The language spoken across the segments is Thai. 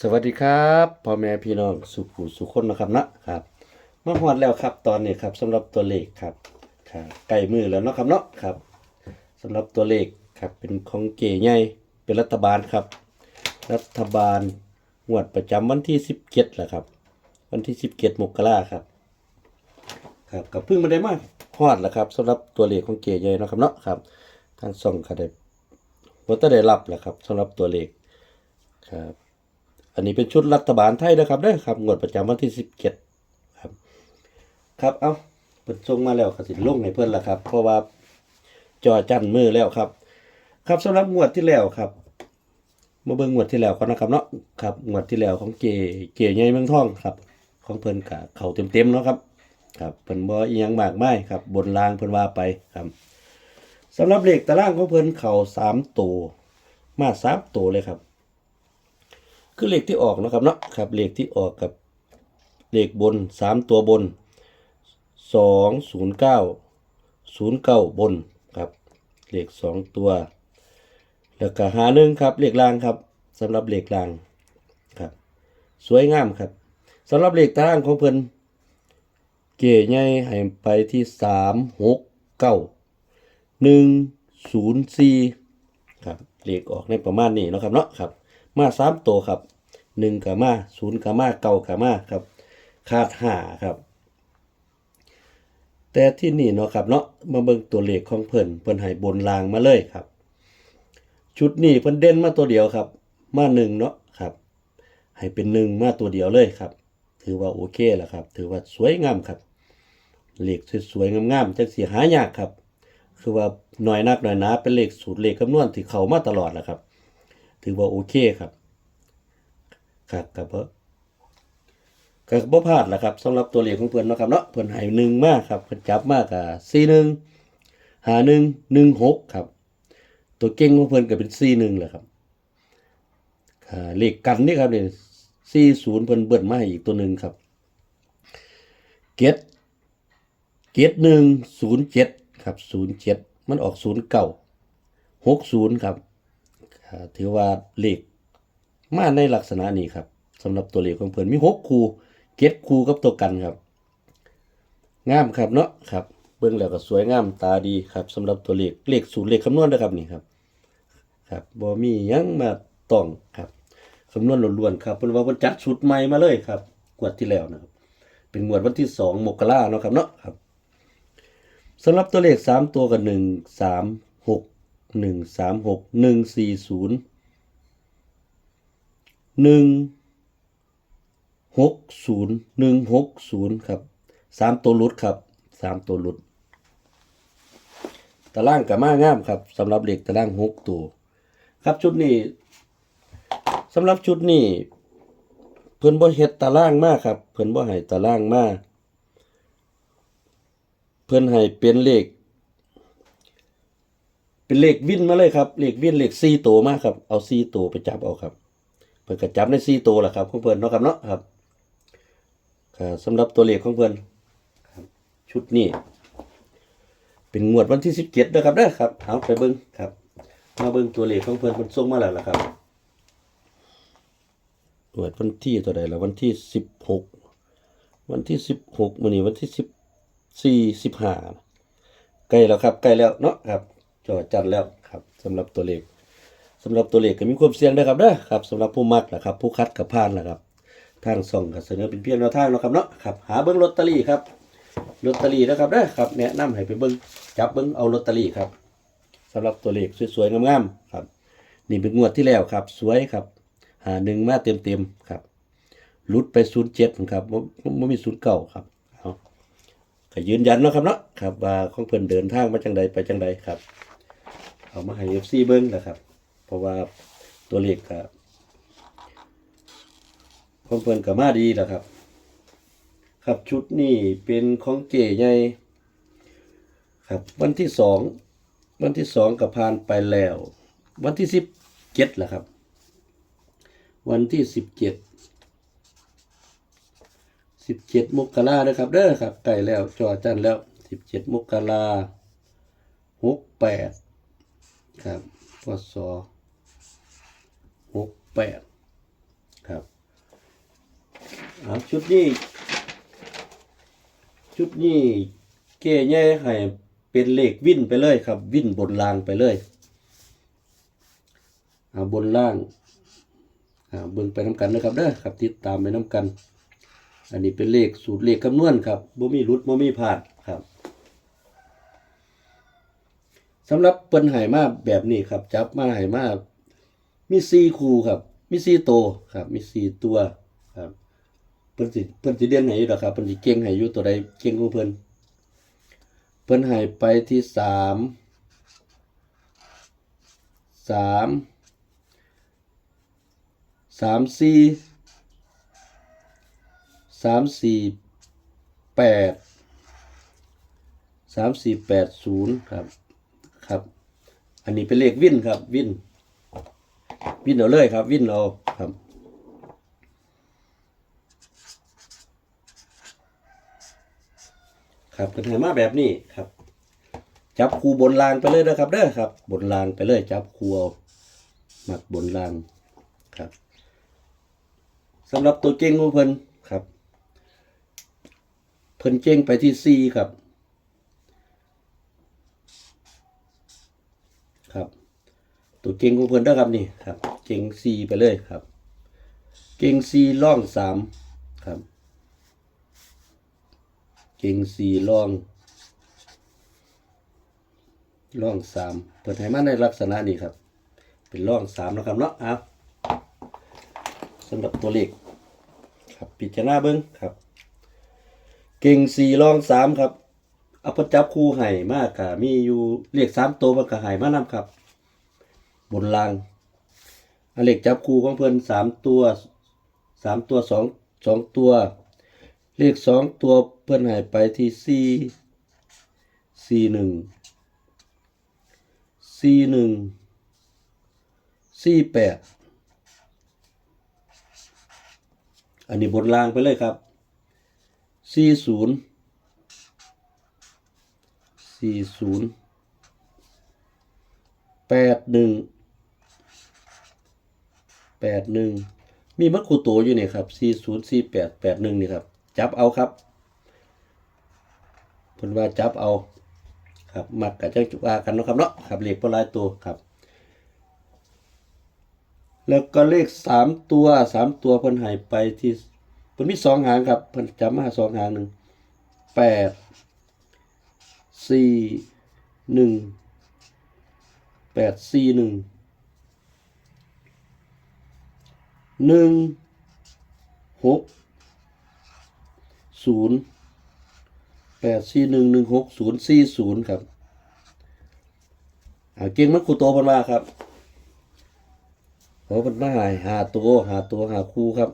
สวัสดีครับพ่อแม่พี่น้องสุขูสุขคนนะครับนะครับมาฮอดแล้วครับตอนนี้ครับสำหรับตัวเลขครับครับใกล้มือแล้วเนาะครับเนาะครับสำหรับตัวเลขครับเป็นของเก๋ใหญ่เป็นรัฐบาลครับ รัฐบาลงวดประจำวันที่17แหละครับ วันที่17มกราครับ ครับกับเพิ่งมาได้มาฮอดแล้วครับสำหรับตัวเลขของเก๋ใหญ่เนาะครับเนาะครับทางส่องก็ได้บ่ได้รับแหละครับสำหรับตัวเลขครับ อันนี้เป็นชุดรัฐบาลไทยนะครับเด้ครับงวดประจำวันที่สิบเจ็ดครับ ครับเอาเพิ่นส่งมาแล้วกสิลงให้เพิ่อนละครับ เพราะว่าจอจันมือแล้วครับ ครับสำหรับงวดที่แล้วครับมาเบิ่งงวดที่แล้วก่อนนะครับเนาะครับงวดที่แล้วของเจเจใหญ่เมืองทองครับ ของเพิ่นกะเข้าเต็มๆเนาะครับครับเพิ่นบ่อีหยังมากมายครับ บนรางเพิ่นว่าไปครับสำหรับเลขตารางของเพิ่นเข้าสามตัวมาสามตัวเลยครับ คือเลขที่ออกนะครับเนาะครับเลขที่ออกกับเลขบนสามตัวบนสองศูนย์เก้าศูนย์เก้าบนครับเลขสองตัว แล้วก็หาหนึ่งครับเลขล่างครับสำหรับเลขล่างครับ สวยงามครับสำหรับเลขตารางของเพิ่นเก๋ใหญ่ให้ไปที่สามหกเก้าหนึ่งศูนย์สี่ครับเลขออกในประมาณนี้นะครับเนาะครับ มาสามตัวครับหนึ่งกามาศูนย์กามาเก้ากามาครับ ขาดห้าครับ แต่ที่นี่เนาะครับเนาะมาเบิ่งตัวเลขของเพิ่นเพิ่นให้บนรางมาเลยครับ ชุดนี้เพิ่นเด่นมาตัวเดียวครับ มาหนึ่งเนาะครับ ให้เป็นหนึ่งมาตัวเดียวเลยครับ ถือว่าโอเคแล้วครับ ถือว่าสวยงามครับเลขสวยๆงามๆจังสิหายากครับ คือว่าหน่อยนักหน่อยหนาเป็นเลขสูตรเลขคำนวณที่เขามาตลอดแหละครับ ถือว่าโอเคครับครับกับบ่กับบ่พลาดล่ะครับสำหรับตัวเลขของเพิ่อนนะครับเนาะเพิ่อนให้หนึ่งมากครับเพิ่นจับมากอะสี่หนึ่งหาหนึ่งหนึ่งหกครับ ตัวเก่งของเพิ่อนก็เป็นสี่หนึ่งแหละครับเลขกันนี่ครับเนี่ยสี่ศูนย์เพิ่นเบิ้ลมาให้อีกตัวหนึ่งครับเกตเกตหนึ่งศูนย์เจ็ดครับศูนย์เจ็ดมันออกศูนย์เก้าหกศูนย์ครับ ถือว่าเลขมาในลักษณะนี้ครับสำหรับตัวเลขของเพิ่อนมีหกคู่เก็ดคู่กับตัวกันครับ งามครับเนาะครับ เบิ่งแล้วก็สวยงามตาดีครับสำหรับตัวเลขเลขสูตรเลขคำนวณนะครับนี่ครับครับบ่มียังมาต้องครับคำนวณล้วนๆครับเพิ่นว่าเพิ่นจัดชุดใหม่มาเลยครับงวดที่แล้วนะครับ เป็นงวดวันที่2มกราเนาะครับเนาะครับสำหรับตัวเลขสามตัวกับ1 3 6 หนึ่งสามหกหนึ่งสี่ศูนย์หนึ่งหกศูนย์หนึ่งหกศูนย์ครับสามตัวหลุดครับสามตัวหลุดตารางกับมางามครับสำหรับเหล็กตารางหกตัว ครับชุดนี้สำหรับชุดนี้เพิ่นบ่เฮ็ดตารางมากครับ เพิ่นบ่ให้ตารางมากเพิ่นให้เป็นเลข เป็นเลขวิ่นมาเลยครับเลขวิ่นเลขสี่ตัวมากครับ เอาสี่ตัวไปจับเอาครับ เพิ่นก็จับในสี่ตัวแหละครับของเพิ่อนเนาะครับเนาะครับสำหรับตัวเลขของเพิ่อนชุดนี้เป็นงวดวันที่สิบเจ็ดนะครับเด้อครับเอาไปเบิ้งครับ มาเบิ้งตัวเลขของเพิ่อนเพิ่นส่งมาแล้วล่ะครับงวดวันที่ตัวใดละวันที่สิบหกวันที่สิบหกมื้อนี้วันที่สิบสี่สิบห้าใกล้แล้วครับใกล้แล้วเนาะครับ จอจันแล้วครับสำหรับตัวเลขสำหรับตัวเลขก็มีความเสี่ยงนะครับเด้อครับสำหรับผู้มักนะครับ ผู้คัดกับพานนะครับ ทางส่องก็เสนอเป็นเพียงแนวทางเนาะครับเนาะครับหาเบิ้งลอตเตอรี่ครับลอตเตอรี่นะครับเด้อครับแนะนำให้ไปเบิ้งจับเบิ้งเอาลอตเตอรี่ครับสำหรับตัวเลขสวยๆงามๆครับ นี่เป็นงวดที่แล้วครับ สวยครับหาหนึ่งมาเต็มๆครับลุดไปศูนย์เจ็ดครับบ่บ่มีศูนย์เก้าครับเอาก็ยืนยันเนาะครับเนาะครับว่าของเพิ่นเดินทางมาจังใดไปจังใดครับ เอามาให้ FC เบิ่งนะครับ เพราะว่าตัวเลขก็ของเพิ่นก็มาดีแล้วครับ ครับชุดนี้เป็นของเก๋ใหญ่ครับ วันที่สองวันที่สองก็ผ่านไปแล้ว วันที่สิบเจ็ดแหละครับ วันที่สิบเจ็ดสิบเจ็ดมกรานะครับเด้อครับใกล้แล้วจอจันแล้วสิบเจ็ดมกราหกแปด ครับพศหกแปดครับเอาชุดนี้ชุดนี้เก้ใหญ่ให้เป็นเลขวิ่นไปเลยครับ วิ่นบนล่างไปเลยเอาบนล่างอ่าเบิ่งไปน้ำกันนะครับเด้อครับติดตามไปน้ำกัน อันนี้เป็นเลขสูตรเลขคำนวณครับบ่มีรุดบ่มีพลาดครับ สำหรับเปิ้นหายมาแบบนี้ครับ จับมาหายมามี4คู่ครับ มี4ตัวครับ มี4ตัวครับเพิ่นสิเพิ่นสิเรียนให้อยู่ดอกครับเพิ่นสิเก่งให้อยู่ตัวใดเก่งของเพิ่นเพิ่นให้ไปที่สามสามสามสี่สามสี่แปดสามสี่แปดศูนย์ครับ อันนี้เป็นเลขวินครับ วิน วินเอาเลยครับ วินเอาครับครับเป็นให้มาแบบนี้ครับ จับคูบนรางไปเลยนะครับเด้อครับ บนรางไปเลย จับคูเอาหมักบนรางครับสำหรับตัวเก่งของเพิ่นครับ เพิ่นเก่งไปที่ซีครับ ตัวเก่งของเพิ่นเด้อครับนี่ครับ เก่งซีไปเลยครับ เก่งซีล่องสามครับ เก่งสี่ล่องล่องสามเปิดให้มาในลักษณะนี้ครับ เป็นล่องสามนะครับเนาะเอาสำหรับตัวเลขครับพิจารณาเบิ้งครับ เก่งสี่ล่องสามครับเอาพจับคู่ไห่มากค่ะมีอยู่เลขสามตัวมันก็ไห่มานำครับ บนรางอันเลขจับคู่ของเพิ่อนสามตัวสามตัวสองสองตัว เลขสองตัวเพื่อนหายไปที่สี่สี่หนึ่งสี่หนึ่งสี่แปดอันนี้บนรางไปเลยครับสี่ศูนย์สี่ศูนย์แปดหนึ่ง แปดหนึ่งมีมัคคุโตวอยู่เนี่ยครับสี่ศูนย์สี่แปดแปดหนึ่งนี่ครับจับเอาครับเพิ่นว่าจับเอาครับมักกับเจังจุว่ากันเนาะครับเนาะครับเลขบ่หลายตัวครับ แล้วก็เลขสามตัวสามตัวเพิ่นให้ไปที่เพิ่นมีสองหางครับเพิ่นจำมาสองหางหนึ่งแปดสี่หนึ่งแปดสี่หนึ่ง หนึ่งหกศูนย์แปดสี่หนึ่งหนึ่งหกศูนย์สี่ศูนย์ครับอ่าเก่งมักครูโตเพันว่าครับโอ้พันมาหายหาตัวหาตัวหาคู่ครับ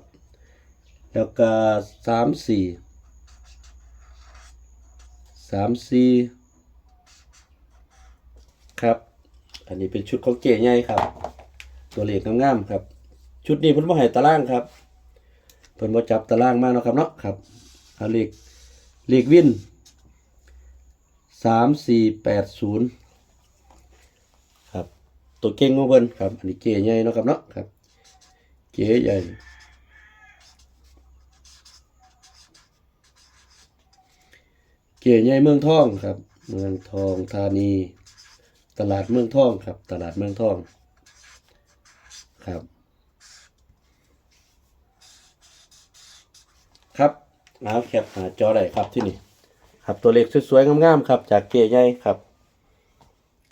แล้วก็สามสี่สามสี่ครับ อันนี้เป็นชุดของเก๋ใหญ่ครับ ตัวเลขงามๆครับ ชุดนี้เพิ่นบ่ให้ตารางครับเพิ่นบ่จับตารางมาเนาะครับเนาะครับเอาเลขเลขวินสามสี่แปดศูนย์ครับ ตัวเก่งของเพิ่นครับ อันนี้เก๋ใหญ่เนาะครับเนาะครับ เก๋ใหญ่เก๋ใหญ่เมืองทองครับ เมืองทองธานี ตลาดเมืองทองครับ ตลาดเมืองทองครับ ครับ เอาแคปหาจอได้ครับที่นี่ครับตัวเลขสวยๆงามๆครับ จากเก๋ใหญ่ครับ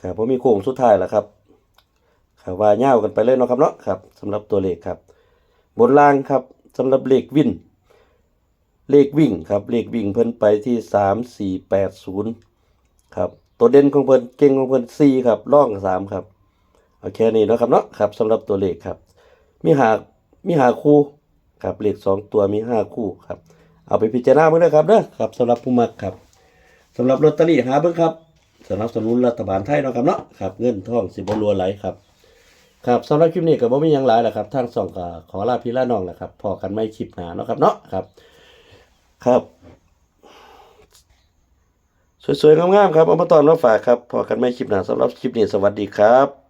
ครับผมมีโค้งสุดท้ายแล้วครับครับว่าเง่าวกันไปเลยเนาะครับเนาะครับสำหรับตัวเลขครับ บนล่างครับสำหรับเลขวินเลขวิ่งครับเลขวิ่งเพิ่นไปที่สามสี่แปดศูนย์ครับตัวเด่นของเพิ่นเก่งของเพิ่นสี่ครับร่องสามครับโอเคนี่เนาะครับเนาะครับสำหรับตัวเลขครับ มีหามีหาคู่ครับเลขสองตัวมีห้าคู่ครับ เอาไปพิจารณาเบิ่งเด้อครับเด้อครับสำหรับผู้มักครับสำหรับลอตเตอรี่หาเบิ่งครับสนับสนุนรัฐบาลไทยเนาะครับเนาะครับเงินทองสิบรัวไหลครับครับสำหรับคลิปนี้ก็บ่มีหยังหลายแล้วครับทางสองก็ขอลาพี่ลาน้องแหละครับพอกันไม่คลิปหนาเนาะครับเนาะครับ ครับสวยๆงามๆครับเอามาตอนมาฝากครับพอกันไม่คลิปหนาสำหรับคลิปนี้สวัสดีครับ